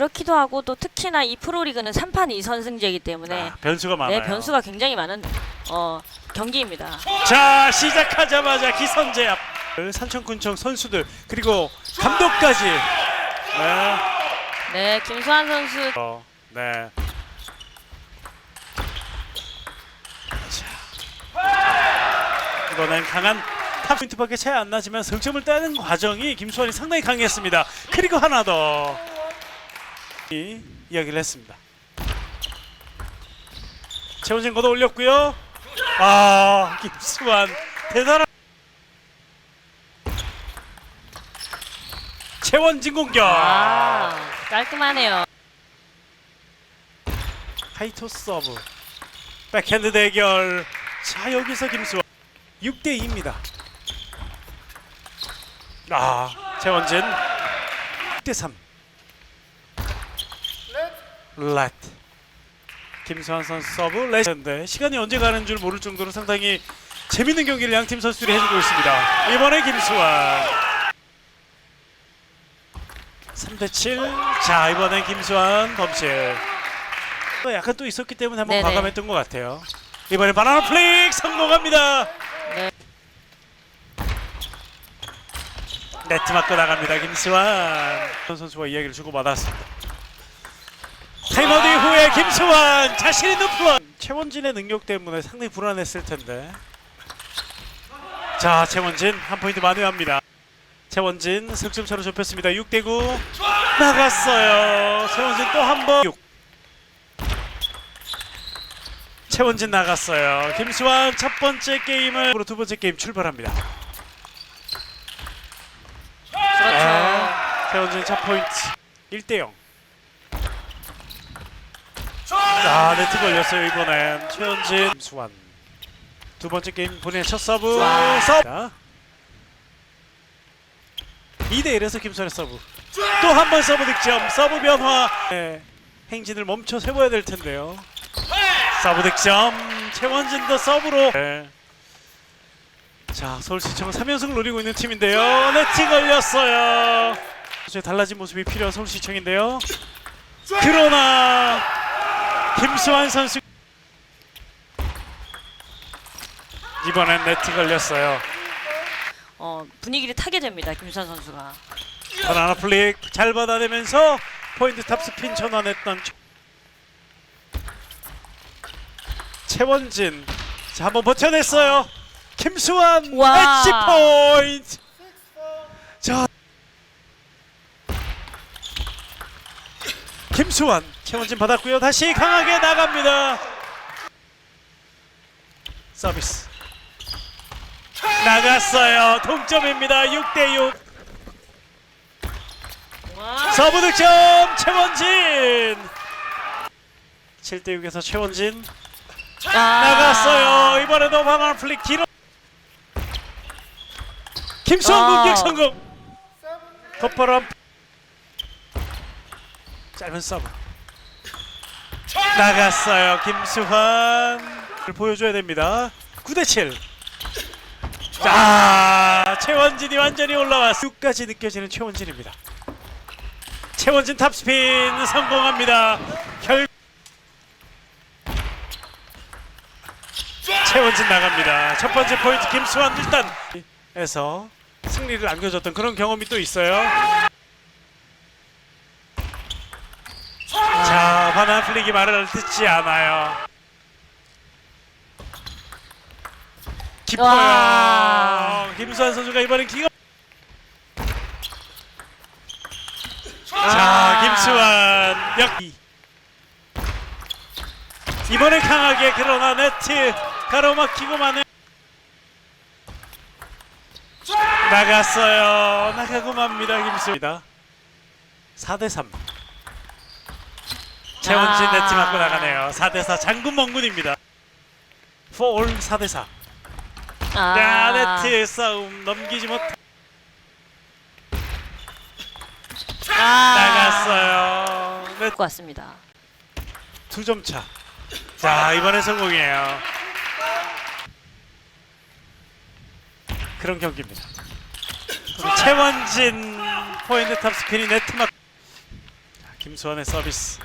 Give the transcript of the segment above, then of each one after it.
그렇기도 하고 또 특히나 이 프로리그는 3판 2선승제이기 때문에 아, 변수가 많아요. 네, 변수가 굉장히 많은 어, 경기입니다. 자 시작하자마자 기선제 압 산청군청 선수들 그리고 감독까지 네. 네, 김수환 선수 어, 네. 자, 이번엔 강한 탑 포인트밖에 차이 안 나지만 승점을 따는 과정이 김수환이 상당히 강했습니다. 그리고 하나 더 이, 이야기를 했습니다. 최원진 걷어 올렸고요. 아 김수환 대단한 최원진 공격. 아, 깔끔하네요. 하이토 서브 백핸드 대결 자 여기서 김수환 6대 2입니다 아 최원진 6대 3 렛 김수환 선수 서브 레전드 시간이 언제 가는 줄 모를 정도로 상당히 재밌는 경기를 양 팀 선수들이 해주고 있습니다 이번에 김수환 3대 7 자 이번엔 김수환 범실 또 약간 또 있었기 때문에 한번 네네. 과감했던 것 같아요. 이번에 바나나 플릭 성공합니다. 네. 네트 맞고 나갑니다. 김수환 선 선수와 이야기를 주고 받았습니다. 타임아웃 이후에 김수환 자신 있는 플런. 최원진의 능력 때문에 상당히 불안했을 텐데. 자 최원진 한 포인트 만회합니다. 최원진 석점 차로 좁혔습니다. 6대 9 나갔어요. 최원진 또 한 번. 6. 최원진 나갔어요. 김수환 첫 번째 게임을 두 번째 게임 출발합니다. 그렇죠. 아, 최원진 첫 포인트 1대 0. 아, 네트 걸렸어요 이번엔. 최원진 김수환. 두 번째 게임 본인의 첫 서브. 서브! 2대 1에서 김수환의 서브. 또 한 번 서브 득점. 서브 변화. 네, 행진을 멈춰 세워야 될 텐데요. 서브 득점. 최원진도 서브로. 네. 자 서울시청은 3연승을 노리고 있는 팀인데요. 네트 걸렸어요. 달라진 모습이 필요한 서울시청인데요. 그러나 김수환 선수 이번엔 네트 걸렸어요 어, 분위기를 타게 됩니다. 김수환 선수가. 바나나 플릭 잘 받아내면서 포인트 탑스핀 전환했던 최- 최원진 자 한번 버텨냈어요 김수환 와. 엣지 포인트 자 김수환 최원진 받았고요. 다시 강하게 나갑니다. 서비스. 나갔어요. 동점입니다. 6대6 와. 서브 득점 최원진. 7대6에서 최원진. 아. 나갔어요. 이번에도 바나나 플릭 뒤로. 김수환 아. 공격 성공 덧바람 짧은 서브. 나갔어요 김수환. 보여줘야 됩니다. 9대7 자 최원진이 완전히 올라왔어 6까지 느껴지는 최원진입니다. 최원진 탑스핀 성공합니다. 결 최원진 나갑니다. 첫 번째 포인트 김수환 일단 에서 승리를 안겨줬던 그런 경험이 또 있어요. 자, 바나나 플릭이 말을 듣지 않아요. 와. 김수환 선수가 이번엔 기가 자, 김수환 역 이번엔 강하게 그러나 네트 가로막히고 마네 나갔어요. 나가고 맙니다 김수입니다. 4대 3 최원진 아. 네트 맞고 나가네요 4대4 장군 멍군입니다 포올 4대4 아. 야 네트 싸움 넘기지 못 아. 나갔어요 것 같습니다. 두점 차. 자 이번에 성공이에요. 그런 경기입니다. 최원진 포인트 탑 스크린 네트 막. 자, 김 김수환의 서비스.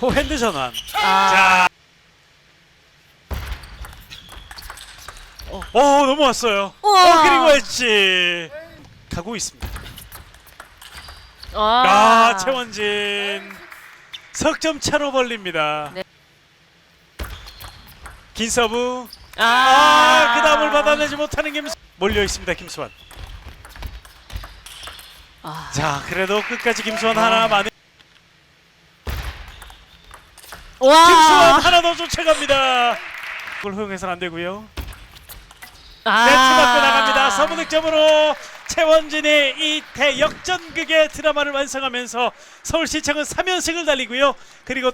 포핸드 전환. 아, 자. 어, 어 넘어왔어요. 우와. 어 그리고 엣지 가고 있습니다. 와. 아 최원진 석점 차로 벌립니다. 네. 긴 서브. 아, 아, 그 다음을 받아내지 못하는 김수 몰려 있습니다. 김수환. 아. 자, 그래도 끝까지 김수환 하나 만에 와. 김수환 하나 더 쫓아갑니다. 그걸 허용해서는 안 되고요. 아. 네트 맞고 나갑니다. 서브 득점으로 최원진의 이 대역전극의 드라마를 완성하면서 서울시청은 3연승을 달리고요. 그리고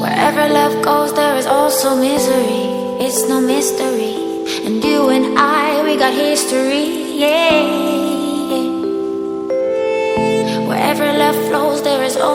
Wherever love goes, there is also misery. It's no mystery. And you and I, we got history. Yeah. Wherever love flows,